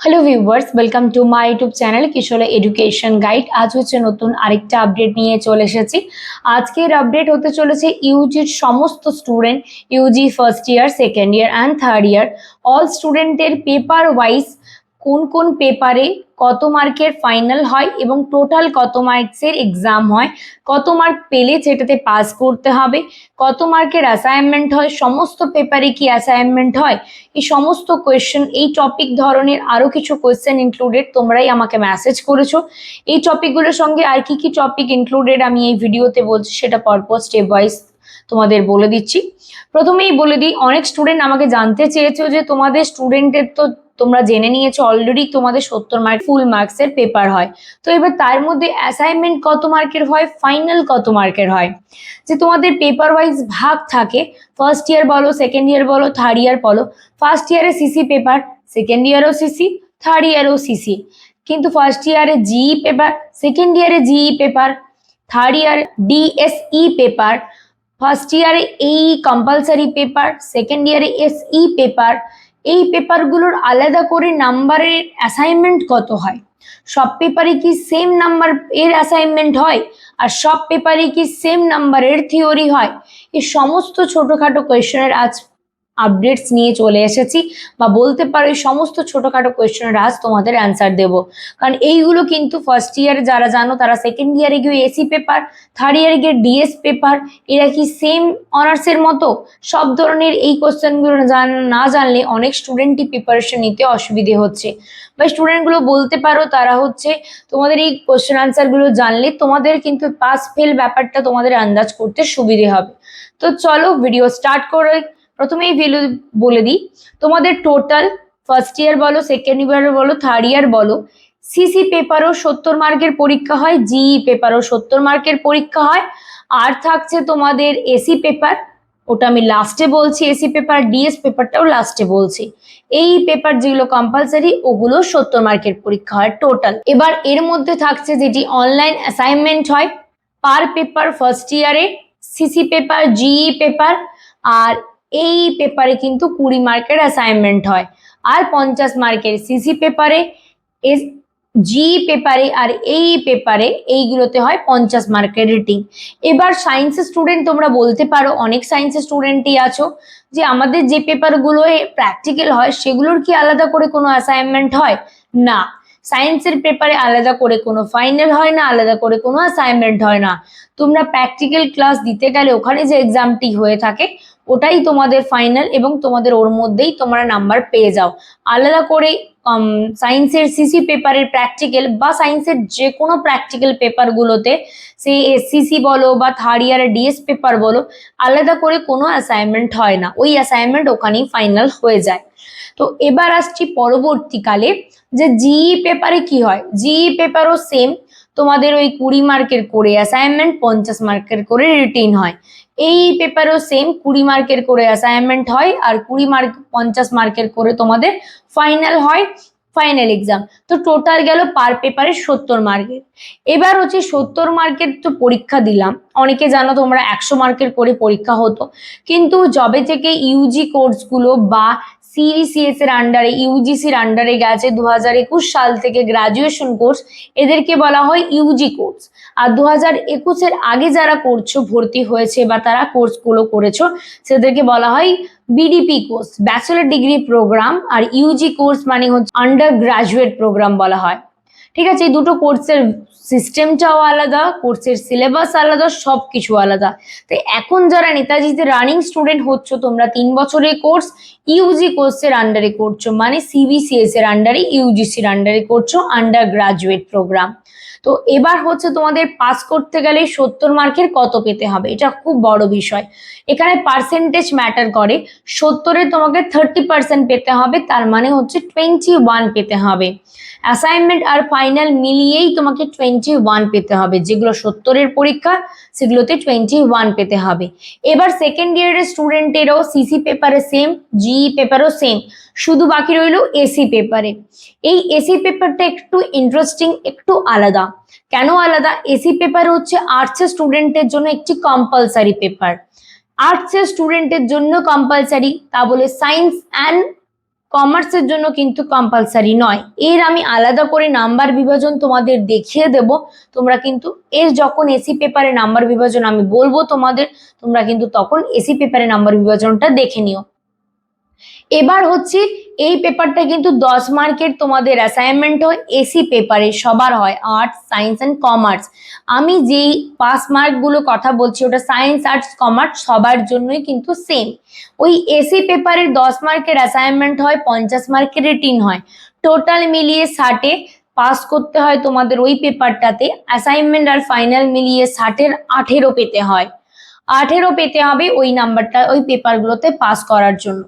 Hello viewers welcome to my YouTube channel Kishore education guide আজ হচ্ছে নতুন আরেকটা আপডেট নিয়ে চলে এসেছি। আজকের আপডেট হতে চলেছে ইউজির সমস্ত student UG first year second year and third year all স্টুডেন্টের পেপার ওয়াইজ কোন কোন পেপারে কত মার্কের ফাইনাল হয় এবং টোটাল কত মার্কসের এক্সাম হয়, কত মার্ক পেলে সেটাতে পাস করতে হবে, কত মার্কের অ্যাসাইনমেন্ট হয়, সমস্ত পেপারে কি অ্যাসাইনমেন্ট হয়, এই সমস্ত কোয়েশ্চেন এই টপিক ধরনের আরও কিছু কোয়েশ্চেন ইনক্লুডেড তোমরাই আমাকে মেসেজ করেছ। এই টপিকগুলোর সঙ্গে আর কি কি টপিক ইনক্লুডেড আমি এই ভিডিওতে বলছি সেটা পরপর স্টেপ ওয়াইজ তোমাদের বলে দিচ্ছি। প্রথমেই বলে দিই, অনেক স্টুডেন্ট আমাকে জানতে চেয়েছো যে তোমাদের স্টুডেন্টের তো তোমরা জেনে নিয়েছো অলরেডি তোমাদের সত্তর মার্ক ফুল মার্কসের পেপার হয়। তো এবার তার মধ্যে অ্যাসাইনমেন্ট কত মার্কের হয় ফাইনাল কত মার্কের হয়? যে তোমাদের পেপার ওয়াইজ ভাগ থাকে ফার্স্ট ইয়ার বলো সেকেন্ড ইয়ার বলো থার্ড ইয়ার বলো ফার্স্ট ইয়ারে সিসি পেপার সেকেন্ড ইয়ারও সিসি থার্ড ইয়ারও সিসি কিন্তু ফার্স্ট ইয়ারে জিই পেপার সেকেন্ড ইয়ারে GE paper third year DSE paper first ইয়ারে এই কম্পালসারি পেপার সেকেন্ড ইয়ারে এসই পেপার এই পেপারগুলোর আলাদা করে নাম্বারের অ্যাসাইনমেন্ট কত হয়? সব পেপারে কি সেম নাম্বার এর অ্যাসাইনমেন্ট হয়? আর সব পেপারে কি সেম নাম্বারের থিওরি হয়? এই সমস্ত ছোটোখাটো কোয়েশনের আজ আপডেটস নিয়ে চলে এসেছি বা বলতে পারো এই সমস্ত ছোটোখাটো কোয়েশ্চেনের আজ তোমাদের অ্যান্সার দেব। কারণ এইগুলো কিন্তু ফার্স্ট ইয়ারে যারা জানো, তারা সেকেন্ড ইয়ারে গিয়ে এসি পেপার থার্ড ইয়ারে গিয়ে ডিএস পেপার এরা কি সেম অনার্সের মতো? সব ধরনের এই কোশ্চেনগুলো জান, না জানলে অনেক স্টুডেন্টই প্রিপারেশন নিতে অসুবিধে হচ্ছে। বা স্টুডেন্টগুলো বলতে পারো তারা হচ্ছে তোমাদের এই কোশ্চেন আনসারগুলো জানলে তোমাদের কিন্তু পাস ফেল ব্যাপারটা তোমাদের আন্দাজ করতে সুবিধে হবে। তো চলো ভিডিও স্টার্ট করে প্রথমেই ভ্যালু বলে দিই। তোমাদের টোটাল ফার্স্ট ইয়ার বলো সেকেন্ড ইয়ার বলো থার্ড ইয়ার বলো সিসি পেপারও সত্তর মার্কের পরীক্ষা হয় জিই পেপারও সত্তর মার্কের পরীক্ষা হয়। আর থাকছে তোমাদের এসি পেপার ওটা আমি লাস্টে বলছি এসি পেপার ডিএস পেপারটাও লাস্টে বলছি। এই পেপার যেগুলো কম্পালসারি ওগুলো সত্তর মার্কের পরীক্ষা হয় টোটাল এবার এর মধ্যে থাকছে যেটি অনলাইন অ্যাসাইনমেন্ট হয় পার পেপার ফার্স্ট ইয়ারে সিসি পেপার জিই পেপার আর এই পেপারে কিন্তু কুড়ি মার্কের অ্যাসাইনমেন্ট হয়। আর পঞ্চাশ মার্কের সিসি পেপারে এস জি পেপারে আর এই পেপারে এইগুলোতে হয় পঞ্চাশ মার্কের রেটিং এবার সায়েন্সের স্টুডেন্ট তোমরা বলতে পারো, অনেক সায়েন্সের স্টুডেন্টই আছো, যে আমাদের যে পেপারগুলো প্র্যাকটিক্যাল হয়, সেগুলোর কি আলাদা করে কোনো অ্যাসাইনমেন্ট হয়? না। সায়েন্সের পেপারে আলাদা করে কোনো ফাইনাল হয় না, আলাদা করে কোনো অ্যাসাইনমেন্ট হয় না। তোমরা প্র্যাকটিক্যাল ক্লাস দিতে গেলে ওখানে যে এক্সামটি হয়ে থাকে ওটাই তোমাদের ফাইনাল এবং তোমাদের ওর মধ্যেই তোমরা নাম্বার পেয়ে যাও। আলাদা করে সায়েন্সের সিসি পেপারের প্র্যাকটিক্যাল বা সায়েন্সের যে কোনো প্র্যাকটিক্যাল পেপারগুলোতে সেই এসসিসি বলো বা থার্ড ইয়ারের ডিএস পেপার বলো, আলাদা করে কোনো অ্যাসাইনমেন্ট হয় না। ওই অ্যাসাইনমেন্ট ওখানেই ফাইনাল হয়ে যায়। তো এবার আসছি পরবর্তীকালে যে জিই পেপারে কি হয়? জিই পেপারও সেম তোমাদের ওই কুড়ি মার্কের করে অ্যাসাইনমেন্ট পঞ্চাশ মার্কের করে রিটিন হয়। এই পেপারও সেম কুড়ি মার্কের করে অ্যাসাইনমেন্ট হয় আর কুড়ি মার্ক, পঞ্চাশ মার্কের করে তোমাদের ফাইনাল হয় ফাইনাল এক্সাম তো টোটাল গেল পার পেপারে সত্তর মার্কের। এবার হচ্ছে সত্তর মার্কের তো পরীক্ষা দিলাম। অনেকে জানো তোমরা একশো মার্কের করে পরীক্ষা হতো। কিন্তু জবে থেকে ইউজি কোর্সগুলো বা সিবিসিএস এর আন্ডারে ইউজিসির আন্ডারে গেছে দু হাজার একুশ সাল থেকে গ্রাজুয়েশন কোর্স এদেরকে বলা হয় ইউজি কোর্স আর দু হাজার একুশের আগে যারা করছ, ভর্তি হয়েছে বা তারা কোর্সগুলো করেছ, সেদেরকে বলা হয় BDP course bachelor degree programme আর ইউজি কোর্স মানে হচ্ছে আন্ডার গ্রাজুয়েট প্রোগ্রাম বলা হয়। ঠিক আছে, এই দুটো কোর্সের সিস্টেমটাও আলাদা কোর্সের সিলেবাস আলাদা সব কিছু আলাদা। তো এখন যারা নেতাজিতে রানিং স্টুডেন্ট হচ্ছ, তোমরা তিন বছরের কোর্স ইউজি কোর্সের আন্ডারে করছ মানে সিবিসিএস এর আন্ডারে ইউজিসির আন্ডারে করছ আন্ডার গ্রাজুয়েট প্রোগ্রাম তো এবার হচ্ছে তোমাদের পাস করতে গেলে সত্তর মার্কের কত পেতে হবে? এটা খুব বড় বিষয়। এখানে পার্সেন্টেজ ম্যাটার করে। সত্তরে তোমাকে থার্টি পার্সেন্ট পেতে হবে, তার মানে হচ্ছে টোয়েন্টি ওয়ান পেতে হবে। অ্যাসাইনমেন্ট আর ফাইনাল মিলিয়েই তোমাকে টোয়েন্টি ওয়ান পেতে হবে। যেগুলো সত্তরের পরীক্ষা, সেগুলোতে টোয়েন্টি ওয়ান পেতে হবে। এবার সেকেন্ড ইয়ারের স্টুডেন্টেরও সিসি পেপারে সেম জিই পেপারও সেম শুধু বাকি রইল এসি পেপারে এই এসি পেপারটা একটু ইন্টারেস্টিং একটু আলাদা। কেন আলাদা? এসি পেপার হচ্ছে আর্টসের স্টুডেন্টের জন্য একটি কম্পালসারি পেপার আর্টসের স্টুডেন্টের জন্য কম্পালসারি তা বলে সায়েন্স অ্যান্ড কমার্সের জন্য কিন্তু কম্পালসারি নয়। এর আমি আলাদা করে নাম্বার বিভাজন তোমাদের দেখিয়ে দেব। তোমরা কিন্তু এর যখন এসি পেপারে নাম্বার বিভাজন আমি বলব তোমাদের, তোমরা কিন্তু তখন এসি পেপারে নাম্বার বিভাজনটা দেখে নিও। এবার হচ্ছে এই পেপারটা কিন্তু দশ মার্কের তোমাদের অ্যাসাইনমেন্ট হয় এসি পেপারে সবার হয় আর্টস সায়েন্স অ্যান্ড কমার্স আমি যেই পাস মার্কগুলো কথা বলছি, ওটা সায়েন্স আর্টস কমার্স সবার জন্যই কিন্তু সেম ওই এসি পেপারের দশ মার্কের অ্যাসাইনমেন্ট হয়, পঞ্চাশ মার্কের রিটিন হয়। টোটাল মিলিয়ে ষাটে পাস করতে হয় তোমাদের ওই পেপারটাতে অ্যাসাইনমেন্ট আর ফাইনাল মিলিয়ে ষাটের আঠেরো পেতে হয়। আঠেরো পেতে হবে ওই নাম্বারটা, ওই পেপারগুলোতে পাস করার জন্য।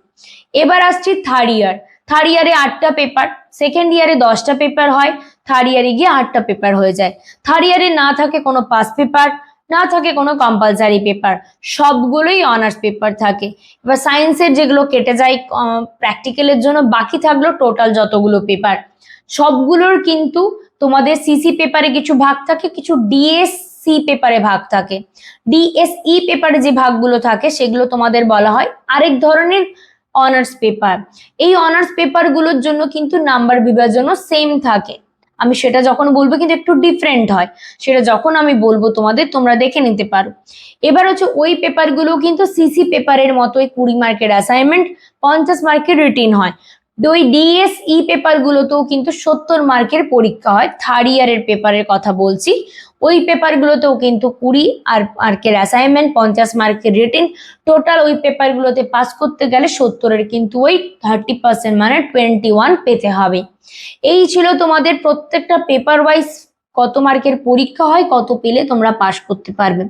এবার আসছি থার্ড ইয়ার থার্ড ইয়ারে আটটা পেপার সেকেন্ড ইয়ারে দশটা পেপার হয় থার্ড ইয়ারে গিয়ে আটটা পেপার হয়ে যায়। থার্ড ইয়ারে না থাকে কোনো পাস পেপার, না থাকে কোনো কম্পালসারি পেপার, সবগুলোই অনার্স পেপার থাকে। এবার সায়েন্সের যেগুলো কেটে যায় প্র্যাকটিক্যালের জন্য বাকি থাকল টোটাল যতগুলো পেপার। সবগুলোর কিন্তু তোমাদের সিসি পেপারে কিছু ভাগ থাকে, কিছু ডিএসসি পেপারে ভাগ থাকে। ডিএসই পেপারে যে ভাগগুলো থাকে, সেগুলো তোমাদের বলা হয় আরেক ধরনের অনার্স পেপার এই অনার্স পেপারগুলোর জন্য কিন্তু নাম্বার বিভাজনও সেম থাকে। আমি সেটা যখন বলব কিন্তু একটু ডিফারেন্ট হয়। সেটা যখন আমি বলব তোমাদের, তোমরা দেখে নিতে পারো। এবার হচ্ছে ওই পেপারগুলো কিন্তু সিসি পেপারের মতোই কুড়ি মার্কের অ্যাসাইনমেন্ট পঞ্চাশ মার্কের রিটিন হয়। ওই ডিএসই পেপারগুলোতেও কিন্তু সত্তর মার্কের পরীক্ষা হয় থার্ড ইয়ারের পেপারের কথা বলছি। ওই পেপারগুলোতেও কিন্তু কুড়ি আর মার্কের অ্যাসাইনমেন্ট পঞ্চাশ মার্কের রিটিন টোটাল ওই পেপারগুলোতে পাস করতে গেলে সত্তরের কিন্তু ওই থার্টি পার্সেন্ট মানে টোয়েন্টি ওয়ান পেতে হবে। এই ছিল তোমাদের প্রত্যেকটা পেপার ওয়াইজ কত মার্কের পরীক্ষা হয়, কত পেলে তোমরা পাস করতে পারবে।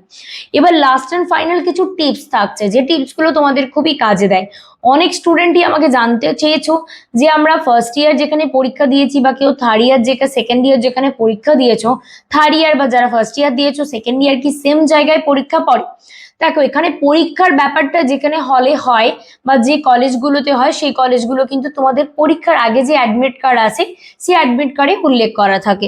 এবার লাস্ট অ্যান্ড ফাইনাল কিছু টিপস থাকছে, যে টিপসগুলো তোমাদের খুবই কাজে দেয়। অনেক স্টুডেন্টই আমাকে জানতে চেয়েছো যে আমরা ফার্স্ট ইয়ার যেখানে পরীক্ষা দিয়েছি বা কেউ থার্ড ইয়ার যেখানে সেকেন্ড ইয়ার যেখানে পরীক্ষা দিয়েছ থার্ড ইয়ার বা যারা ফার্স্ট ইয়ার দিয়েছ সেকেন্ড ইয়ার কি সেম জায়গায় পরীক্ষা পড়ে? দেখো, এখানে পরীক্ষার ব্যাপারটা যেখানে হলে হয় বা যে কলেজগুলোতে হয়, সেই কলেজগুলো কিন্তু তোমাদের পরীক্ষার আগে যে অ্যাডমিট কার্ড আছে সেই অ্যাডমিট কার্ডে উল্লেখ করা থাকে।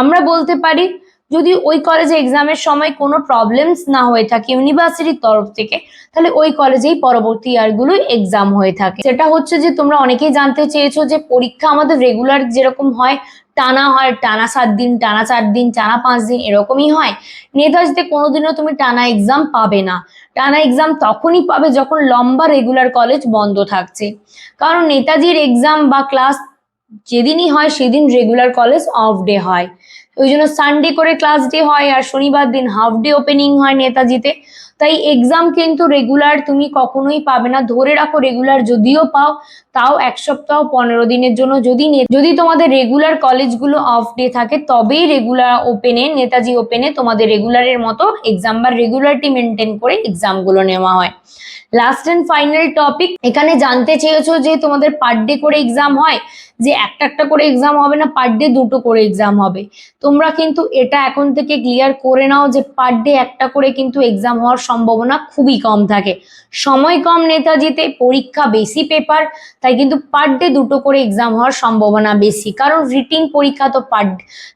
আমরা বলতে পারি যদি ওই কলেজে এক্সামের সময় কোনো প্রবলেমস না হয়ে থাকে ইউনিভার্সিটির তরফ থেকে, তাহলে ওই কলেজেই পরবর্তী ইয়ারগুলো এক্সাম হয়ে থাকে। সেটা হচ্ছে যে তোমরা অনেকেই জানতে চেয়েছো যে পরীক্ষা আমাদের রেগুলার যেরকম হয়, টানা হয়, টানা সাত দিন, টানা চার দিন, টানা পাঁচ দিন, এরকমই হয়। নেতাজিতে কোনোদিনও তুমি টানা এক্সাম পাবে না। টানা এক্সাম তখনই পাবে যখন লম্বা রেগুলার কলেজ বন্ধ থাকছে। কারণ নেতাজির এক্সাম বা ক্লাস যেদিনই হয়, সেদিন রেগুলার কলেজ অফ ডে হয়। ওই জন্য সানডে করে ক্লাস ডে হয় আর শনিবার দিন হাফ ডে ওপেনিং হয় নেতাজিতে। তাই এক্সাম কিন্তু রেগুলার তুমি কখনোই পাবে না। ধরে রাখো রেগুলার যদিও পাও, তাও এক সপ্তাহ পনেরো দিনের জন্য যদি যদি তোমাদের রেগুলার কলেজগুলো অফ ডে থাকে, তবেই রেগুলার ওপেনে নেতাজি ওপেনে তোমাদের রেগুলারের মতো এক্সাম বা রেগুলারটি মেনটেন করে এক্সামগুলো নেওয়া হয়। লাস্ট অ্যান্ড ফাইনাল টপিক এখানে জানতে চেয়েছো যে তোমাদের পার ডে করে এক্সাম হয়, যে একটা একটা করে এক্সাম হবে না পার ডে দুটো করে এক্সাম হবে? তোমরা কিন্তু এটা এখন থেকে ক্লিয়ার করে নাও যে পার ডে একটা করে কিন্তু এক্সাম হওয়ার সম্ভাবনা খুবই কম থাকে। সময় কম নেতাজিতে, পরীক্ষা বেশি পেপার তাই কিন্তু পার ডে দুটো করে এক্সাম হওয়ার সম্ভাবনা বেশি। কারণ রিটিন পরীক্ষা তো পার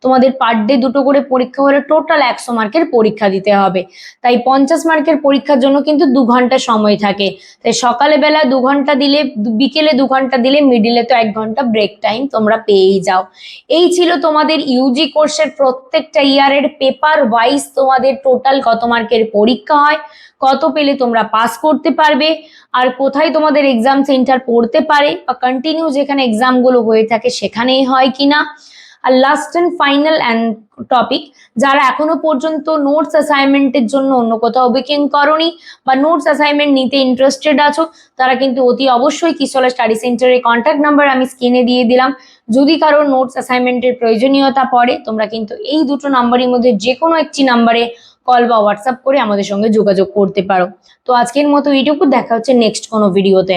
তোমাদের পার ডে দুটো করে পরীক্ষা হলে টোটাল একশো মার্কের পরীক্ষা দিতে হবে। তাই পঞ্চাশ মার্কের পরীক্ষার জন্য কিন্তু দু ঘণ্টা সময় থাকে। তাই সকালে বেলা দু ঘণ্টা দিলে, বিকেলে দু ঘণ্টা দিলে মিডিলে তো এক ঘণ্টা ব্রেক টাইম তোমরা পেয়েই যাও। এই ছিল তোমাদের ইউজি কোর্সের প্রত্যেকটা ইয়ারের পেপার ওয়াইজ তোমাদের টোটাল কত মার্কের পরীক্ষা হয়, কত পেলে তোমরা পাস করতে পারবে, আর কোথায় তোমাদের এক্সাম সেন্টার পড়তে পারে, বা কন্টিনিউ যেখানে এক্সামগুলো হয়ে থাকে সেখানেই হয় কিনা। আর last and final and topic যারা এখনও পর্যন্ত নোটস অ্যাসাইনমেন্টের জন্য অন্য কোথাও বুকিং করনি বা নোটস অ্যাসাইনমেন্ট নিতে ইন্টারেস্টেড আছো, তারা কিন্তু অতি অবশ্যই কিশোলা স্টাডি সেন্টারের কন্ট্যাক্ট নাম্বার আমি স্ক্রিনে দিয়ে দিলাম। যদি কারও নোটস অ্যাসাইনমেন্টের প্রয়োজনীয়তা পড়ে, তোমরা কিন্তু এই দুটো নাম্বারের মধ্যে যে কোনো একটি নাম্বারে কল বা হোয়াটসঅ্যাপ করে আমাদের সঙ্গে যোগাযোগ করতে পারো। তো আজকের মতো এইটুকু, দেখা হচ্ছে নেক্সট কোনো ভিডিওতে